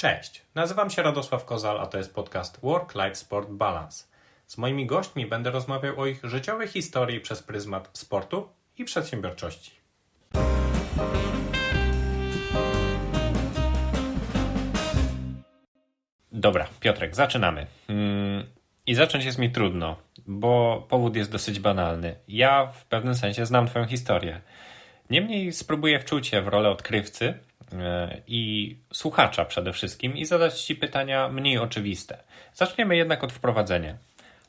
Cześć, nazywam się Radosław Kozal, a to jest podcast Work Life Sport Balance. Z moimi gośćmi będę rozmawiał o ich życiowej historii przez pryzmat sportu i przedsiębiorczości. Dobra, Piotrek, zaczynamy. Mm, I zacząć jest mi trudno, bo powód jest dosyć banalny. Ja w pewnym sensie znam Twoją historię. Niemniej spróbuję wczuć się w rolę odkrywcy i słuchacza przede wszystkim i zadać Ci pytania mniej oczywiste. Zaczniemy jednak od wprowadzenia.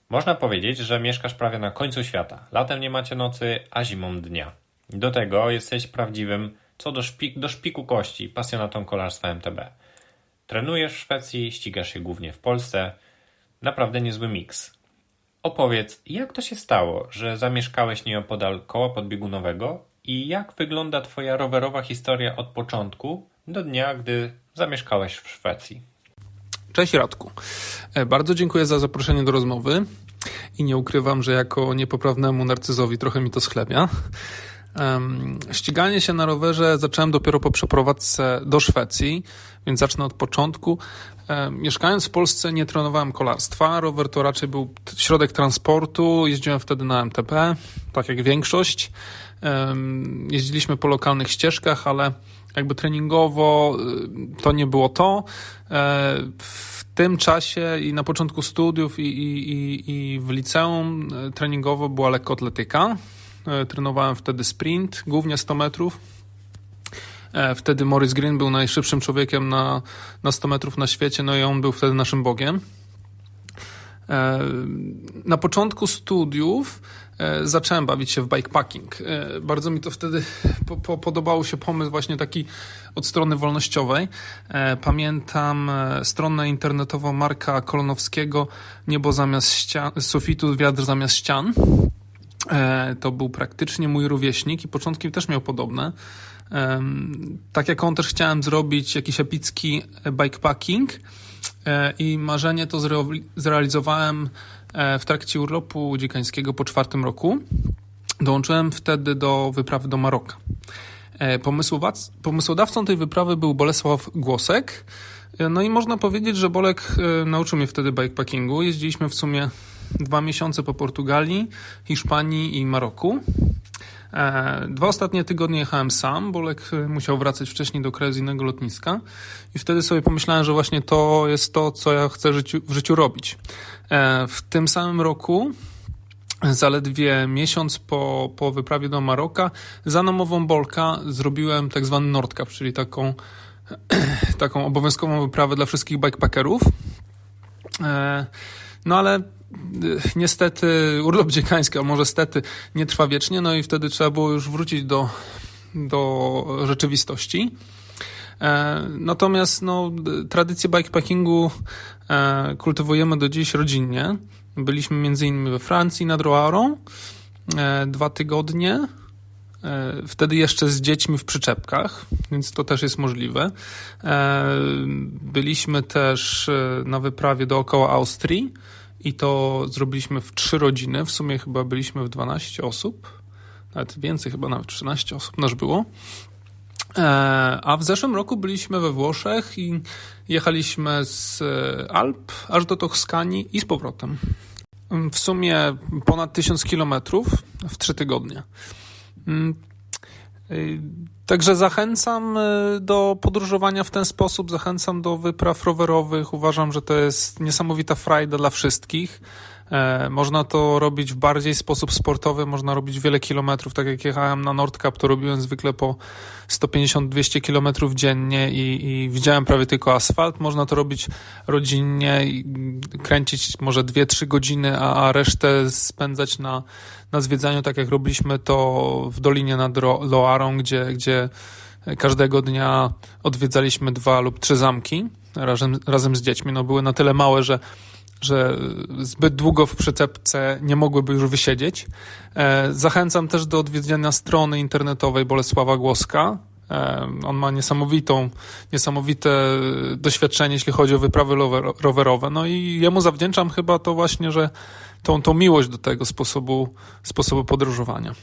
Można powiedzieć, że mieszkasz prawie na końcu świata. Latem nie macie nocy, a zimą dnia. Do tego jesteś prawdziwym, co do, szpik, do szpiku kości, pasjonatą kolarstwa MTB. Trenujesz w Szwecji, ścigasz się głównie w Polsce. Naprawdę niezły miks. Opowiedz, jak to się stało, że zamieszkałeś nieopodal koła podbiegunowego i jak wygląda Twoja rowerowa historia od początku do dnia, gdy zamieszkałeś w Szwecji? Cześć Radku. E, Bardzo dziękuję za zaproszenie do rozmowy i nie ukrywam, że jako niepoprawnemu narcyzowi trochę mi to schlebia. Em, Ściganie się na rowerze zacząłem dopiero po przeprowadzce do Szwecji, więc zacznę od początku. E, Mieszkając w Polsce nie trenowałem kolarstwa. Rower to raczej był środek transportu. Jeździłem wtedy na MTP, tak jak większość. Jeździliśmy po lokalnych ścieżkach, ale jakby treningowo y, to nie było to. E, W tym czasie i na początku studiów i, i, i, w liceum e, treningowo była lekkoatletyka. E, Trenowałem wtedy sprint, głównie 100 metrów. Wtedy Morris Green był najszybszym człowiekiem na, na 100 metrów na świecie, no i on był wtedy naszym bogiem. E, Na początku studiów e, zacząłem bawić się w bikepacking. E, Bardzo mi to wtedy po, po, podobał się pomysł właśnie taki od strony wolnościowej. Pamiętam stronę internetową Marka Kolonowskiego Niebo zamiast ścian, sufitu, wiatr zamiast ścian. To był praktycznie mój rówieśnik i początki też miał podobne. Tak jak on też chciałem zrobić jakiś epicki bikepacking i marzenie to zre- zrealizowałem e, w trakcie urlopu dziekańskiego po czwartym roku. Dołączyłem wtedy do wyprawy do Maroka. E, Pomysłodawcą tej wyprawy był Bolesław Głosek. E, No i można powiedzieć, że Bolek e, nauczył mnie wtedy bikepackingu. Jeździliśmy w sumie dwa miesiące po Portugalii, Hiszpanii i Maroku. E, Dwa ostatnie tygodnie jechałem sam. Bolek e, musiał wracać wcześniej do kraju z innego lotniska. I wtedy sobie pomyślałem, że właśnie to jest to, co ja chcę w życiu robić. E, W tym samym roku zaledwie miesiąc po, po wyprawie do Maroka za namową Bolka zrobiłem tak zwany Nordcup, czyli taką, taką obowiązkową wyprawę dla wszystkich bikepackerów. No ale e, niestety urlop dziekański, a może stety, nie trwa wiecznie, no i wtedy trzeba było już wrócić do, do rzeczywistości. E, Natomiast no, tradycję bikepackingu e, kultywujemy do dziś rodzinnie. Byliśmy między innymi we Francji nad Roarą e, dwa tygodnie. Wtedy jeszcze z dziećmi w przyczepkach, więc to też jest możliwe. Byliśmy też na wyprawie dookoła Austrii i to zrobiliśmy w trzy rodziny. W sumie chyba byliśmy w 12 osób, nawet więcej, chyba nawet 13 osób nas było. E, A w zeszłym roku byliśmy we Włoszech i jechaliśmy z e, Alp aż do Toskanii i z powrotem. W sumie ponad 1000 kilometrów w trzy tygodnie. Także zachęcam y, do podróżowania w ten sposób, zachęcam do wypraw rowerowych. Uważam, że to jest niesamowita frajda dla wszystkich. E, Można to robić w bardziej sposób sportowy, można robić wiele kilometrów. Tak jak jechałem na Nordcup, to robiłem zwykle po 150-200 kilometrów dziennie i, i widziałem prawie tylko asfalt. Można to robić rodzinnie kręcić może 2-3 godziny, a, a resztę spędzać na, na zwiedzaniu, tak jak robiliśmy to w Dolinie nad Loarą, gdzie, gdzie każdego dnia odwiedzaliśmy dwa lub trzy zamki razem, razem z dziećmi. No, były na tyle małe, że że zbyt długo w przyczepce nie mogłyby już wysiedzieć. E, Zachęcam też do odwiedzenia strony internetowej Bolesława Głoska. E, On ma niesamowitą, niesamowite doświadczenie, jeśli chodzi o wyprawy rower- rowerowe. No i jemu zawdzięczam chyba to właśnie, że tą, tą miłość do tego sposobu, sposobu podróżowania.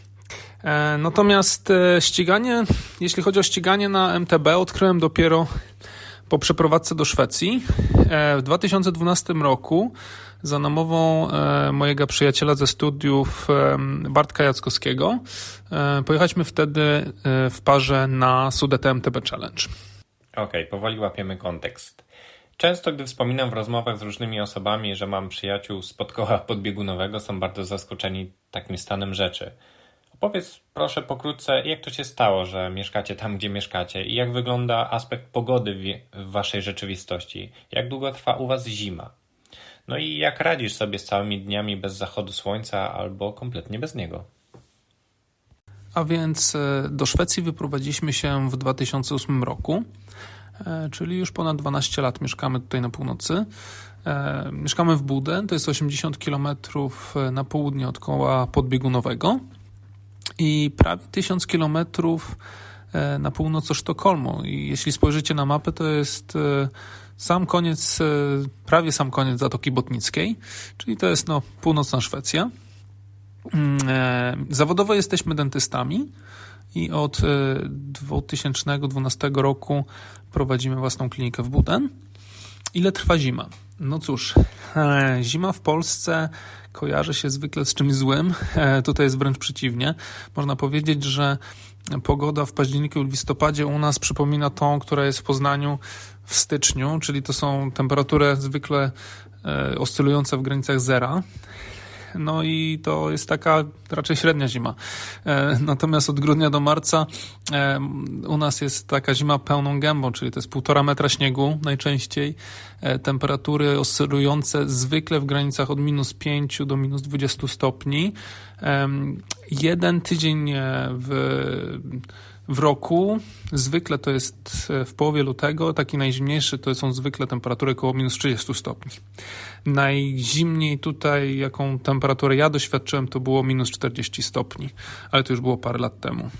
E, Natomiast ściganie, jeśli chodzi o ściganie na MTB, odkryłem dopiero po przeprowadzce do Szwecji w 2012 roku za namową e, mojego przyjaciela ze studiów e, Bartka Jackowskiego e, pojechaliśmy wtedy e, w parze na Sudety MTB Challenge. Okej, powoli łapiemy kontekst. Często, gdy wspominam w rozmowach z różnymi osobami, że mam przyjaciół spod koła podbiegunowego, są bardzo zaskoczeni takim stanem rzeczy. Opowiedz proszę pokrótce, jak to się stało, że mieszkacie tam, gdzie mieszkacie i jak wygląda aspekt pogody w, waszej rzeczywistości? Jak długo trwa u was zima? No i jak radzisz sobie z całymi dniami bez zachodu słońca albo kompletnie bez niego? A więc e, do Szwecji wyprowadziliśmy się w 2008 roku, e, czyli już ponad 12 lat mieszkamy tutaj na północy. E, Mieszkamy w Buden, to jest 80 km na południe od koła podbiegunowego i prawie 1000 km na północ od Sztokholmu. I jeśli spojrzycie na mapę, to jest e, sam koniec, e, prawie sam koniec Zatoki Botnickiej, czyli to jest no, północna Szwecja. Mm, e, Zawodowo jesteśmy dentystami i od e, 2012 roku prowadzimy własną klinikę w Buden. Ile trwa zima? No cóż, e, zima w Polsce kojarzy się zwykle z czymś złym. E, Tutaj jest wręcz przeciwnie. Można powiedzieć, że pogoda w październiku w listopadzie u nas przypomina tą, która jest w Poznaniu w styczniu, czyli to są temperatury zwykle e, oscylujące w granicach zera. No i to jest taka raczej średnia zima. E, Natomiast od grudnia do marca e, u nas jest taka zima pełną gębą, czyli to jest półtora metra śniegu najczęściej. E, Temperatury oscylujące zwykle w granicach od minus 5 do minus 20 stopni. Jeden tydzień w, w roku, zwykle to jest e, w połowie lutego, taki najzimniejszy to są zwykle temperatury około minus 30 stopni. Najzimniej tutaj, jaką temperaturę ja doświadczyłem, to było minus 40 stopni, ale to już było parę lat temu.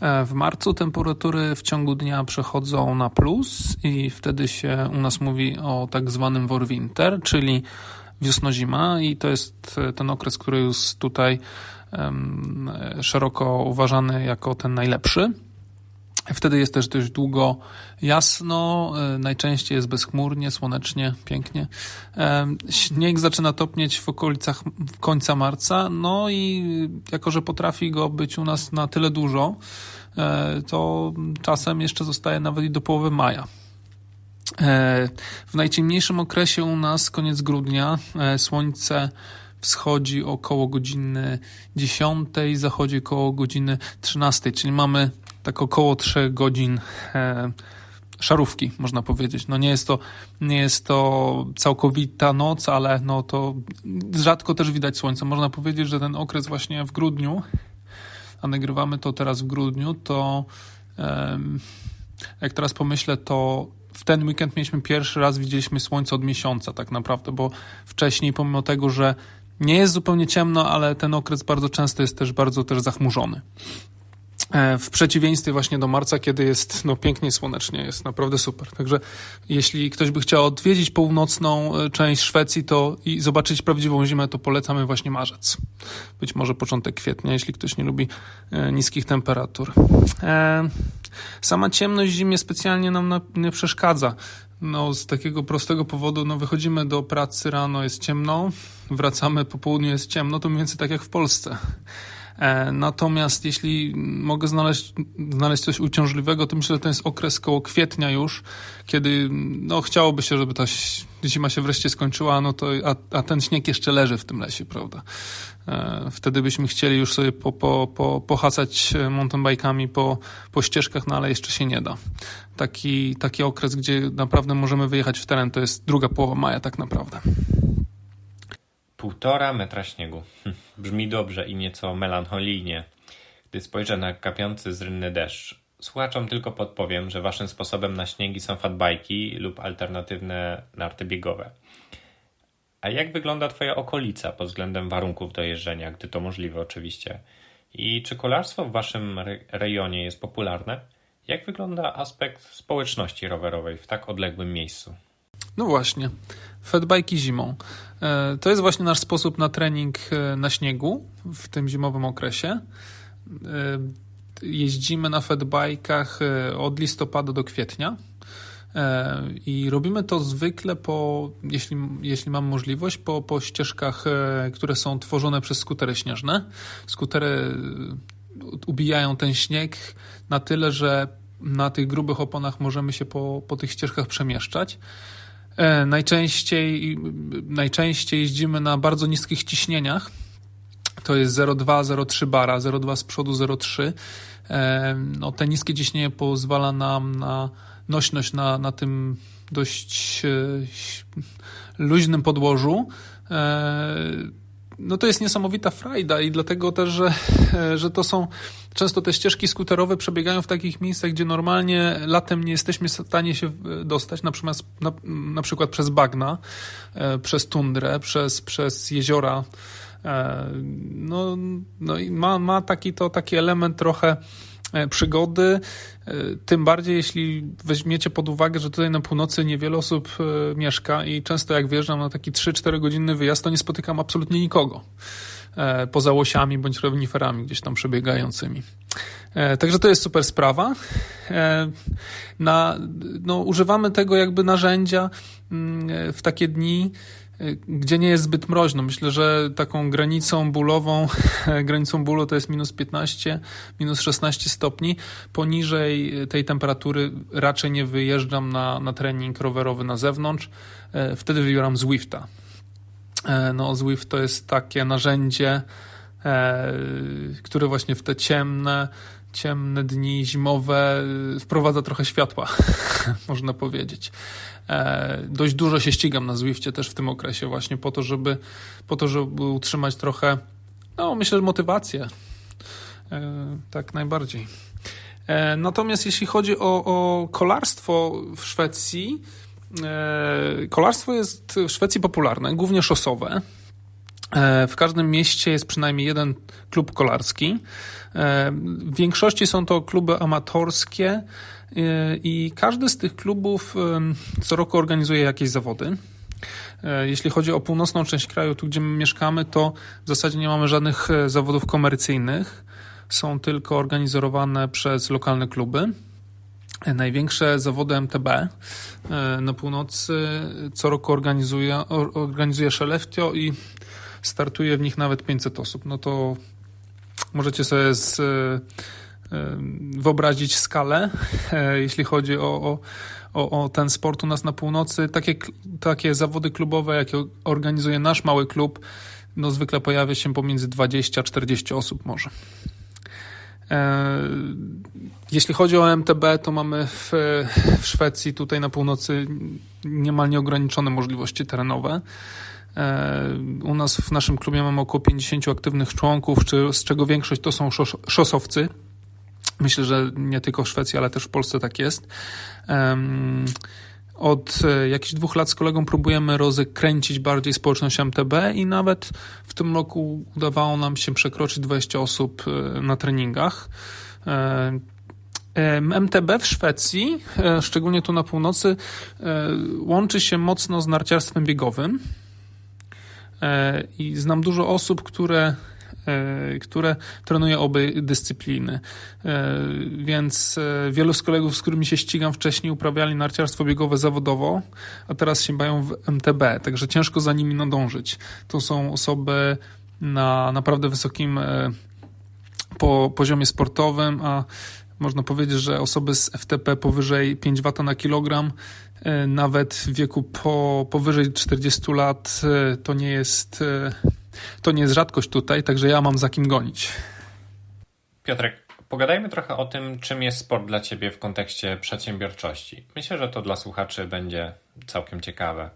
E, W marcu temperatury w ciągu dnia przechodzą na plus i wtedy się u nas mówi o tak zwanym Warwinter, czyli wiosno-zima i to jest e, ten okres, który jest tutaj szeroko uważany jako ten najlepszy. Wtedy jest też dość długo jasno, e, najczęściej jest bezchmurnie, słonecznie, pięknie. Śnieg zaczyna topnieć w okolicach końca marca, no i jako, że potrafi go być u nas na tyle dużo, e, to czasem jeszcze zostaje nawet i do połowy maja. E, W najciemniejszym okresie u nas, koniec grudnia, słońce wschodzi około godziny 10, zachodzi około godziny 13, czyli mamy tak około 3 godzin e, szarówki, można powiedzieć. No nie jest to, nie jest to całkowita noc, ale no to rzadko też widać słońce. Można powiedzieć, że ten okres właśnie w grudniu, a nagrywamy to teraz w grudniu, to em, jak teraz pomyślę, to w ten weekend mieliśmy pierwszy raz, widzieliśmy słońce od miesiąca tak naprawdę, bo wcześniej pomimo tego, że nie jest zupełnie ciemno, ale ten okres bardzo często jest też bardzo też zachmurzony. E, W przeciwieństwie właśnie do marca, kiedy jest no, pięknie słonecznie, jest naprawdę super. Także jeśli ktoś by chciał odwiedzić północną e, część Szwecji to i zobaczyć prawdziwą zimę, to polecamy właśnie marzec. Być może początek kwietnia, jeśli ktoś nie lubi e, niskich temperatur. Sama ciemność zimie specjalnie nam na, nie przeszkadza. No, z takiego prostego powodu, no, wychodzimy do pracy rano, jest ciemno, wracamy po południu, jest ciemno, to mniej więcej tak jak w Polsce. E, Natomiast jeśli mogę znaleźć, znaleźć coś uciążliwego, to myślę, że to jest okres koło kwietnia już, kiedy no, chciałoby się, żeby ta zima się wreszcie skończyła, no to, a, a ten śnieg jeszcze leży w tym lesie, prawda? E, Wtedy byśmy chcieli już sobie po, po, po, pohacać e, mountainbike'ami po, po ścieżkach, no ale jeszcze się nie da. Taki, taki okres, gdzie naprawdę możemy wyjechać w teren, to jest druga połowa maja tak naprawdę. Półtora metra śniegu. Hm, Brzmi dobrze i nieco melancholijnie, gdy spojrzę na kapiący z rynny deszcz. Słuchaczom tylko podpowiem, że waszym sposobem na śniegi są fatbajki lub alternatywne narty biegowe. A jak wygląda twoja okolica pod względem warunków do jeżdżenia, gdy to możliwe oczywiście? I czy kolarstwo w waszym re- rejonie jest popularne? Jak wygląda aspekt społeczności rowerowej w tak odległym miejscu? No właśnie, fatbajki zimą. E, To jest właśnie nasz sposób na trening e, na śniegu w tym zimowym okresie. E, Jeździmy na fatbajkach od listopada do kwietnia. I robimy to zwykle po, jeśli, jeśli mam możliwość, po, po ścieżkach, które są tworzone przez skutery śnieżne. Skutery ubijają ten śnieg na tyle, że na tych grubych oponach możemy się po, po tych ścieżkach przemieszczać. E, Najczęściej, najczęściej jeździmy na bardzo niskich ciśnieniach. To jest 0,2, 0,3 bara, 0,2 z przodu, 0,3. E, No, te niskie ciśnienie pozwala nam na nośność na, na tym dość e, luźnym podłożu. E, No to jest niesamowita frajda i dlatego też, że, że to są często te ścieżki skuterowe przebiegają w takich miejscach, gdzie normalnie latem nie jesteśmy w stanie się dostać, na przykład, na, na przykład przez bagna, e, przez tundrę, przez, przez jeziora. E, No, no i ma, ma taki to taki element trochę e, przygody, e, tym bardziej jeśli weźmiecie pod uwagę, że tutaj na północy niewiele osób e, mieszka i często jak wjeżdżam na taki 3-4 godzinny wyjazd, to nie spotykam absolutnie nikogo e, poza łosiami bądź reniferami gdzieś tam przebiegającymi. E, Także to jest super sprawa. E, Na, no, używamy tego jakby narzędzia mm, w takie dni, e, gdzie nie jest zbyt mroźno. Myślę, że taką granicą bólową, granicą bólu to jest minus 15, minus 16 stopni. Poniżej tej temperatury raczej nie wyjeżdżam na, na trening rowerowy na zewnątrz. E, Wtedy wybieram Zwifta. E, No, Zwift to jest takie narzędzie, e, które właśnie w te ciemne, ciemne dni zimowe e, wprowadza trochę światła, można powiedzieć. E, Dość dużo się ścigam na Zwifcie też w tym okresie właśnie po to, żeby, po to, żeby utrzymać trochę, no myślę, motywację. E, Tak najbardziej. E, Natomiast jeśli chodzi o, o kolarstwo w Szwecji, kolarstwo jest w Szwecji popularne, głównie szosowe. E, W każdym mieście jest przynajmniej jeden klub kolarski. E, W większości są to kluby amatorskie e, i każdy z tych klubów co roku organizuje jakieś zawody. Jeśli chodzi o północną część kraju, tu gdzie my mieszkamy, to w zasadzie nie mamy żadnych zawodów komercyjnych. Są tylko organizowane przez lokalne kluby. Największe zawody MTB na północy co roku organizuje, or- organizuje Szeleftio i startuje w nich nawet 500 osób. No to możecie sobie z, e, e, wyobrazić skalę, e, jeśli chodzi o, o, o, o ten sport u nas na północy. Takie, takie zawody klubowe, jakie organizuje nasz mały klub, no zwykle pojawia się pomiędzy 20 a 40 osób może. Jeśli chodzi o MTB, to mamy w, w Szwecji, tutaj na północy, niemal nieograniczone możliwości terenowe. E, U nas w naszym klubie mamy około 50 aktywnych członków, z czego większość to są szos, szosowcy. Myślę, że nie tylko w Szwecji, ale też w Polsce tak jest. Od e, jakichś dwóch lat z kolegą próbujemy rozkręcić bardziej społeczność MTB i nawet w tym roku udawało nam się przekroczyć 20 osób e, na treningach. MTB w Szwecji, szczególnie tu na północy, łączy się mocno z narciarstwem biegowym. E, I znam dużo osób, które, e, które trenuje obie dyscypliny. E, Więc wielu z kolegów, z którymi się ścigam wcześniej, uprawiali narciarstwo biegowe zawodowo, a teraz się bają w MTB, także ciężko za nimi nadążyć. To są osoby na naprawdę wysokim po poziomie sportowym, a można powiedzieć, że osoby z FTP powyżej 5 W na kilogram, nawet w wieku po, powyżej 40 lat, e, to nie jest e, to nie jest rzadkość tutaj, także ja mam za kim gonić. Piotrek, pogadajmy trochę o tym, czym jest sport dla Ciebie w kontekście przedsiębiorczości. Myślę, że to dla słuchaczy będzie całkiem ciekawe.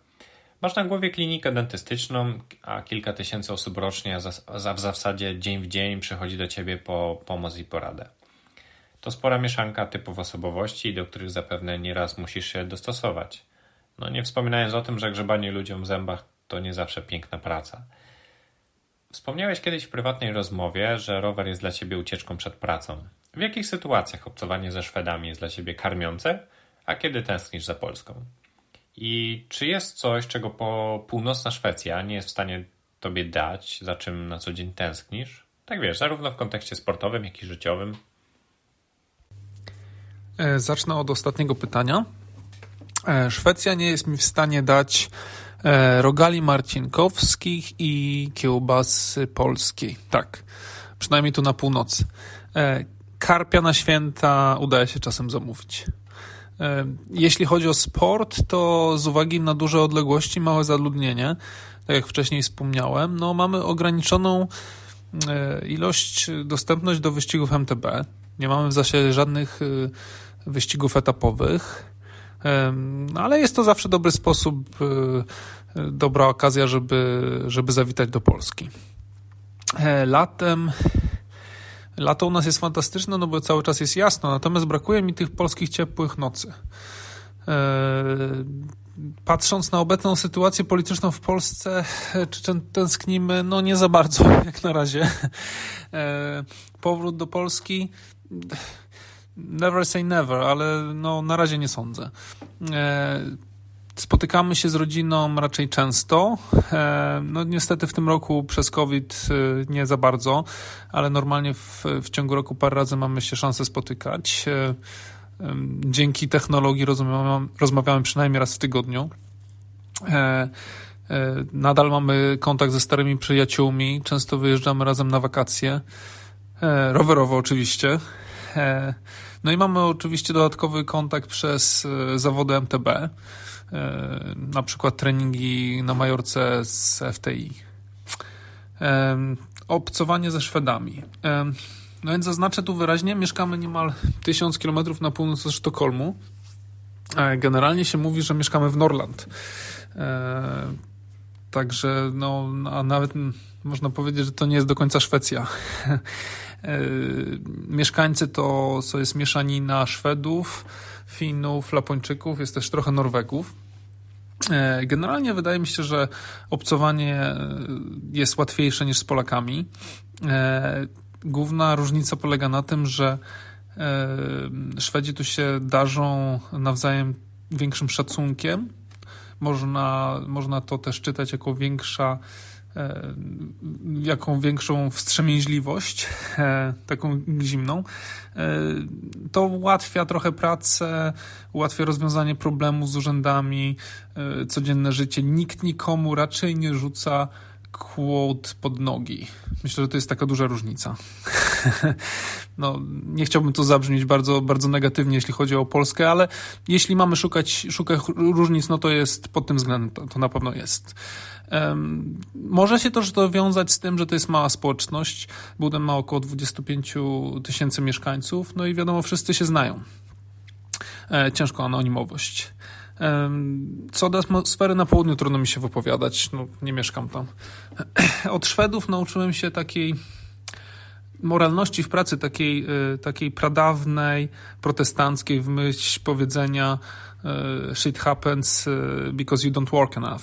Masz na głowie klinikę dentystyczną, a kilka tysięcy osób rocznie za, w zasadzie dzień w dzień przychodzi do Ciebie po pomoc i poradę. To spora mieszanka typów osobowości, do których zapewne nieraz musisz się dostosować. No nie wspominając o tym, że grzebanie ludziom w zębach to nie zawsze piękna praca. Wspomniałeś kiedyś w prywatnej rozmowie, że rower jest dla ciebie ucieczką przed pracą. W jakich sytuacjach obcowanie ze Szwedami jest dla ciebie karmiące, a kiedy tęsknisz za Polską? I czy jest coś, czego po północna Szwecja nie jest w stanie tobie dać, za czym na co dzień tęsknisz? Tak wiesz, zarówno w kontekście sportowym, jak i życiowym. E, Zacznę od ostatniego pytania. E, Szwecja nie jest mi w stanie dać e, rogali marcinkowskich i kiełbasy polskiej. Tak, przynajmniej tu na północy. Karpia na święta udaje się czasem zamówić. Jeśli chodzi o sport, to z uwagi na duże odległości, małe zaludnienie, tak jak wcześniej wspomniałem, no mamy ograniczoną ilość, dostępność do wyścigów MTB. Nie mamy w zasadzie żadnych e, wyścigów etapowych. No, Ale jest to zawsze dobry sposób, e, e, dobra okazja, żeby, żeby zawitać do Polski. E, Latem, lato u nas jest fantastyczne, no bo cały czas jest jasno, natomiast brakuje mi tych polskich ciepłych nocy. E, Patrząc na obecną sytuację polityczną w Polsce, e, czy tęsknimy? No nie za bardzo, jak na razie. Powrót do Polski Never say never, ale no, na razie nie sądzę. E, Spotykamy się z rodziną raczej często. E, No niestety w tym roku przez COVID e, nie za bardzo, ale normalnie w, w ciągu roku parę razy mamy się szansę spotykać. Dzięki technologii rozmawiamy, rozmawiamy przynajmniej raz w tygodniu. Nadal mamy kontakt ze starymi przyjaciółmi, często wyjeżdżamy razem na wakacje. Rowerowo oczywiście. E, No i mamy oczywiście dodatkowy kontakt przez e, zawody MTB, e, na przykład treningi na Majorce z FTI. Obcowanie ze Szwedami. No więc zaznaczę tu wyraźnie, mieszkamy niemal 1000 km na północ od Sztokholmu. Generalnie się mówi, że mieszkamy w Norland. Także, no, a nawet można powiedzieć, że to nie jest do końca Szwecja. E, Mieszkańcy to, to jest mieszanina Szwedów, Finów, Lapończyków, jest też trochę Norwegów. E, Generalnie wydaje mi się, że obcowanie e, jest łatwiejsze niż z Polakami. Główna różnica polega na tym, że Szwedzi tu się darzą nawzajem większym szacunkiem. Można, można to też czytać jako większa jaką większą wstrzemięźliwość, e, taką zimną. E, To ułatwia trochę pracę, ułatwia rozwiązanie problemów z urzędami, e, codzienne życie. Nikt nikomu raczej nie rzuca kłód pod nogi. Myślę, że to jest taka duża różnica. No, nie chciałbym tu zabrzmieć bardzo, bardzo negatywnie, jeśli chodzi o Polskę, ale jeśli mamy szukać, szukać różnic, no to jest pod tym względem, to, to na pewno jest. Um, może się też to wiązać z tym, że to jest mała społeczność. Budem ma około 25 tysięcy mieszkańców, no i wiadomo, wszyscy się znają. E, ciężko anonimowość. Co do atmosfery na południu trudno mi się wypowiadać, no nie mieszkam tam. Od Szwedów nauczyłem się takiej moralności w pracy, takiej, e, takiej pradawnej, protestanckiej w myśl powiedzenia e, shit happens e, because you don't work enough.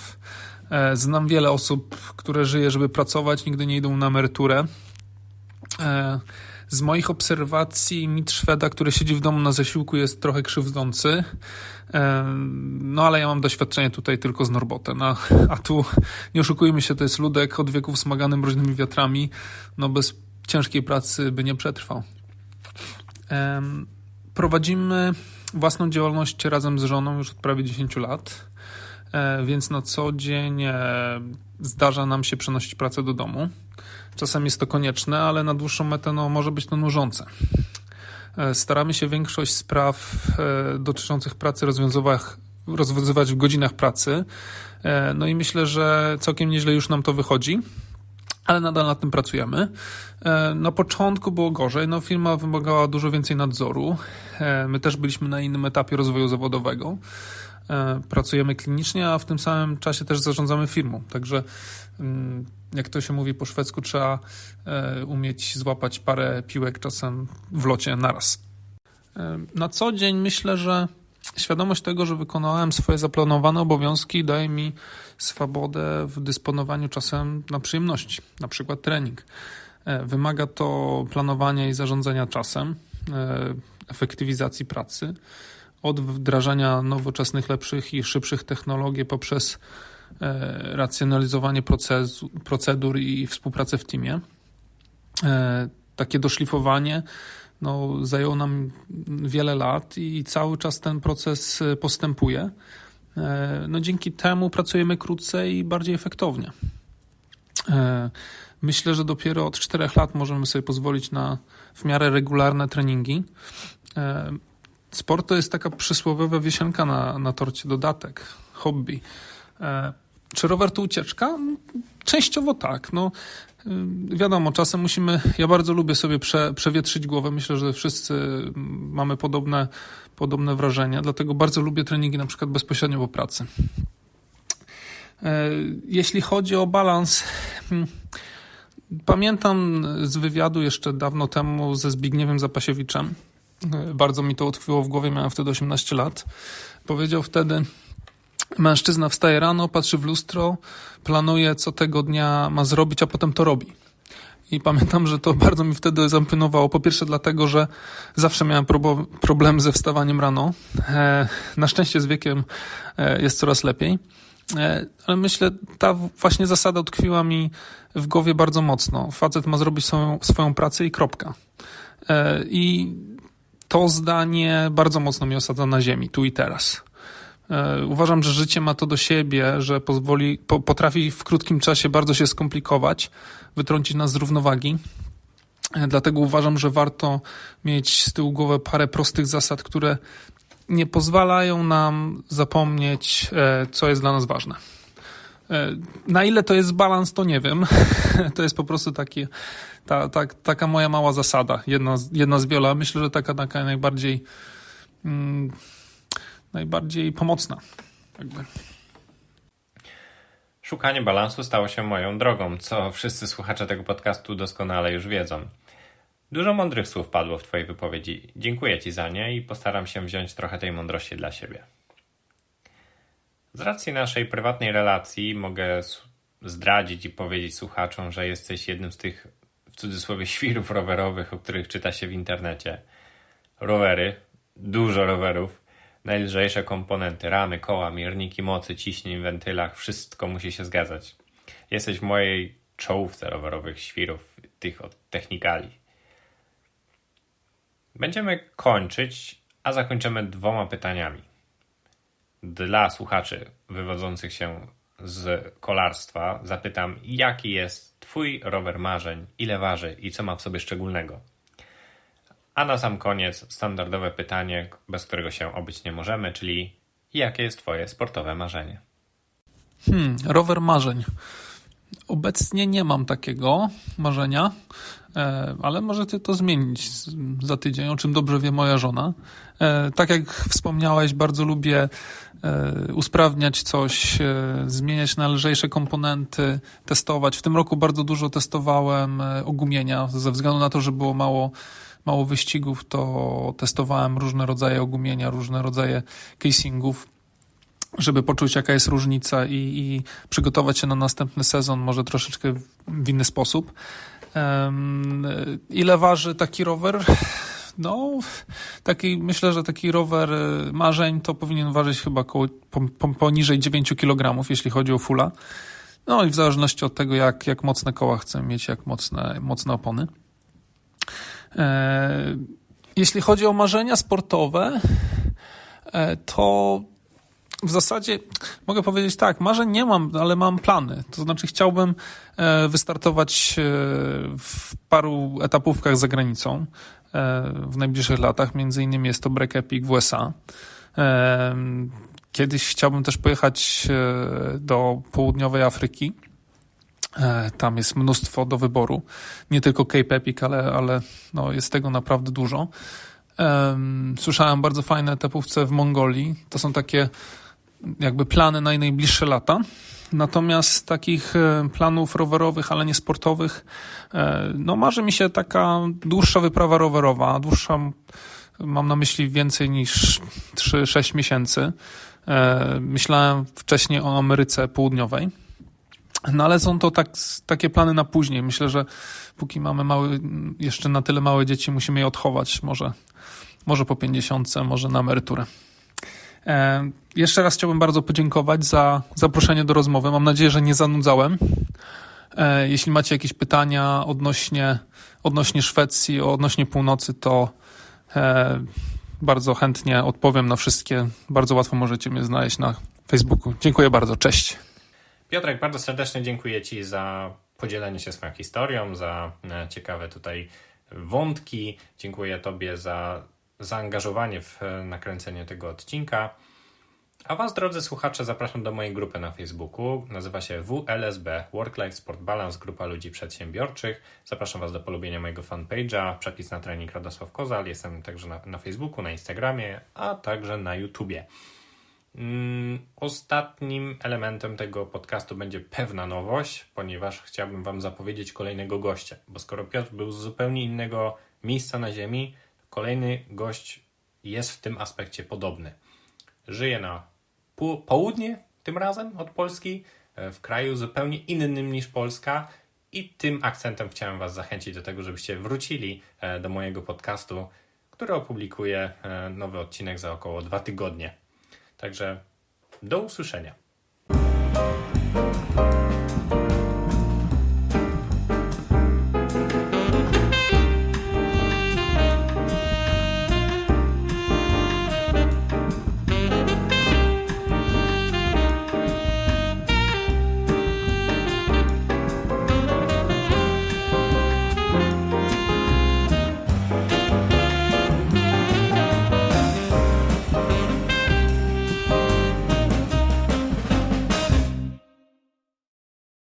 E, Znam wiele osób, które żyje, żeby pracować, nigdy nie idą na emeryturę. Z moich obserwacji mit Szweda, który siedzi w domu na zasiłku jest trochę krzywdzący. No ale ja mam doświadczenie tutaj tylko z Norbotem, a, a tu nie oszukujmy się, to jest ludek od wieków smagany mroźnymi wiatrami. No bez ciężkiej pracy by nie przetrwał. Prowadzimy własną działalność razem z żoną już od prawie 10 lat, e, więc na co dzień e, zdarza nam się przenosić pracę do domu. Czasem jest to konieczne, ale na dłuższą metę no, może być to nużące. E, Staramy się większość spraw e, dotyczących pracy rozwiązywać, rozwiązywać w godzinach pracy. E, No i myślę, że całkiem nieźle już nam to wychodzi ale nadal nad tym pracujemy. Na początku było gorzej, no firma wymagała dużo więcej nadzoru. My też byliśmy na innym etapie rozwoju zawodowego. E, Pracujemy klinicznie, a w tym samym czasie też zarządzamy firmą. Także mm, jak to się mówi po szwedzku, trzeba e, umieć złapać parę piłek czasem w locie naraz. E, Na co dzień myślę, że świadomość tego, że wykonałem swoje zaplanowane obowiązki, daje mi swobodę w dysponowaniu czasem na przyjemności, na przykład trening. Wymaga to planowania i zarządzania czasem, efektywizacji pracy, od wdrażania nowoczesnych, lepszych i szybszych technologii poprzez e, racjonalizowanie procesu, procedur i współpracę w teamie. E, Takie doszlifowanie no, zajęło nam wiele lat i cały czas ten proces e, postępuje. No, dzięki temu pracujemy krócej i bardziej efektownie. Myślę, że dopiero od czterech lat możemy sobie pozwolić na w miarę regularne treningi. E, Sport to jest taka przysłowiowa wisienka na, na torcie, dodatek, hobby. E, Czy rower to ucieczka? Częściowo tak. No, y, wiadomo, czasem musimy. Ja bardzo lubię sobie prze, przewietrzyć głowę. Myślę, że wszyscy mm, mamy podobne, podobne wrażenia, dlatego bardzo lubię treningi na przykład bezpośrednio po pracy. E, Jeśli chodzi o balans, hmm, pamiętam z wywiadu jeszcze dawno temu ze Zbigniewem Zapasiewiczem. E, Bardzo mi to utkwiło w głowie, miałem wtedy 18 lat. Powiedział wtedy, Mężczyzna wstaje rano, patrzy w lustro, planuje, co tego dnia ma zrobić, a potem to robi. I pamiętam, że to bardzo mi wtedy zaimponowało. Po pierwsze, dlatego, że zawsze miałem problem ze wstawaniem rano. E, na szczęście z wiekiem e, jest coraz lepiej. Ale myślę, ta właśnie zasada utkwiła mi w głowie bardzo mocno. Facet ma zrobić swoją, swoją pracę i kropka. I to zdanie bardzo mocno mi osadza na ziemi, tu i teraz. E, Uważam, że życie ma to do siebie, że pozwoli, po, potrafi w krótkim czasie bardzo się skomplikować, wytrącić nas z równowagi. E, Dlatego uważam, że warto mieć z tyłu głowy parę prostych zasad, które nie pozwalają nam zapomnieć, e, co jest dla nas ważne. E, Na ile to jest balans, to nie wiem. To jest po prostu taki, ta, ta, taka moja mała zasada, jedna, jedna z wielu. Myślę, że taka, taka najbardziej. Mm, najbardziej pomocna. Jakby. Szukanie balansu stało się moją drogą, co wszyscy słuchacze tego podcastu doskonale już wiedzą. Dużo mądrych słów padło w Twojej wypowiedzi. Dziękuję Ci za nie i postaram się wziąć trochę tej mądrości dla siebie. Z racji naszej prywatnej relacji mogę zdradzić i powiedzieć słuchaczom, że jesteś jednym z tych w cudzysłowie świrów rowerowych, o których czyta się w internecie. Rowery, dużo rowerów, najlżejsze komponenty, ramy, koła, mierniki mocy, ciśnień wentylach, wszystko musi się zgadzać. Jesteś w mojej czołówce rowerowych świrów, tych od technikali. Będziemy kończyć, a zakończymy dwoma pytaniami. Dla słuchaczy wywodzących się z kolarstwa zapytam, jaki jest Twój rower marzeń, ile waży i co ma w sobie szczególnego. A na sam koniec standardowe pytanie, bez którego się obyć nie możemy, czyli jakie jest Twoje sportowe marzenie? Hmm, rower marzeń. Obecnie nie mam takiego marzenia, ale możecie to zmienić za tydzień, o czym dobrze wie moja żona. E, Tak jak wspomniałeś, bardzo lubię e, usprawniać coś, e, zmieniać na lżejsze komponenty, testować. W tym roku bardzo dużo testowałem e, ogumienia, ze względu na to, że było mało, mało wyścigów, to testowałem różne rodzaje ogumienia, różne rodzaje casingów żeby poczuć, jaka jest różnica i, i przygotować się na następny sezon, może troszeczkę w inny sposób. Ile waży taki rower? No, taki, myślę, że taki rower marzeń to powinien ważyć chyba koło, po, po, poniżej 9 kg, jeśli chodzi o fula. No i w zależności od tego, jak, jak mocne koła chcę mieć, jak mocne, mocne opony. E, jeśli chodzi o marzenia sportowe, e, to w zasadzie mogę powiedzieć tak, marzeń nie mam, ale mam plany. To znaczy chciałbym e, wystartować e, w paru etapówkach za granicą e, w najbliższych latach. Między innymi jest to Break Epic w USA. Kiedyś chciałbym też pojechać do południowej Afryki. Tam jest mnóstwo do wyboru. Nie tylko Cape Epic, ale, ale no jest tego naprawdę dużo. Em, Słyszałem bardzo fajne etapówce w Mongolii. To są takie jakby plany na najbliższe lata. Natomiast takich e, planów rowerowych, ale nie sportowych, e, no marzy mi się taka dłuższa wyprawa rowerowa. Dłuższa, mam na myśli więcej niż 3-6 miesięcy. E, Myślałem wcześniej o Ameryce Południowej. No ale są to tak, takie plany na później. Myślę, że póki mamy mały, jeszcze na tyle małe dzieci, musimy je odchować. Może, może po 50, może na emeryturę. E, jeszcze raz chciałbym bardzo podziękować za zaproszenie do rozmowy. Mam nadzieję, że nie zanudzałem. E, Jeśli macie jakieś pytania odnośnie, odnośnie Szwecji, odnośnie północy, to e, bardzo chętnie odpowiem na wszystkie. Bardzo łatwo możecie mnie znaleźć na Facebooku. Dziękuję bardzo. Cześć. Piotrek, bardzo serdecznie dziękuję Ci za podzielenie się swoją historią, za ciekawe tutaj wątki. Dziękuję Tobie za zaangażowanie w e, nakręcenie tego odcinka. A Was, drodzy słuchacze, zapraszam do mojej grupy na Facebooku. Nazywa się WLSB Work Life Sport Balance Grupa Ludzi Przedsiębiorczych. Zapraszam Was do polubienia mojego fanpage'a. Przepis na trening Radosław Kozal. Jestem także na, na Facebooku, na Instagramie, a także na YouTubie. Mm, Ostatnim elementem tego podcastu będzie pewna nowość, ponieważ chciałbym Wam zapowiedzieć kolejnego gościa. Bo skoro Piotr był z zupełnie innego miejsca na Ziemi, kolejny gość jest w tym aspekcie podobny. Żyje na południe tym razem od Polski, e, w kraju zupełnie innym niż Polska. I tym akcentem chciałem Was zachęcić do tego, żebyście wrócili e, do mojego podcastu, który opublikuję e, nowy odcinek za około dwa tygodnie. Także do usłyszenia.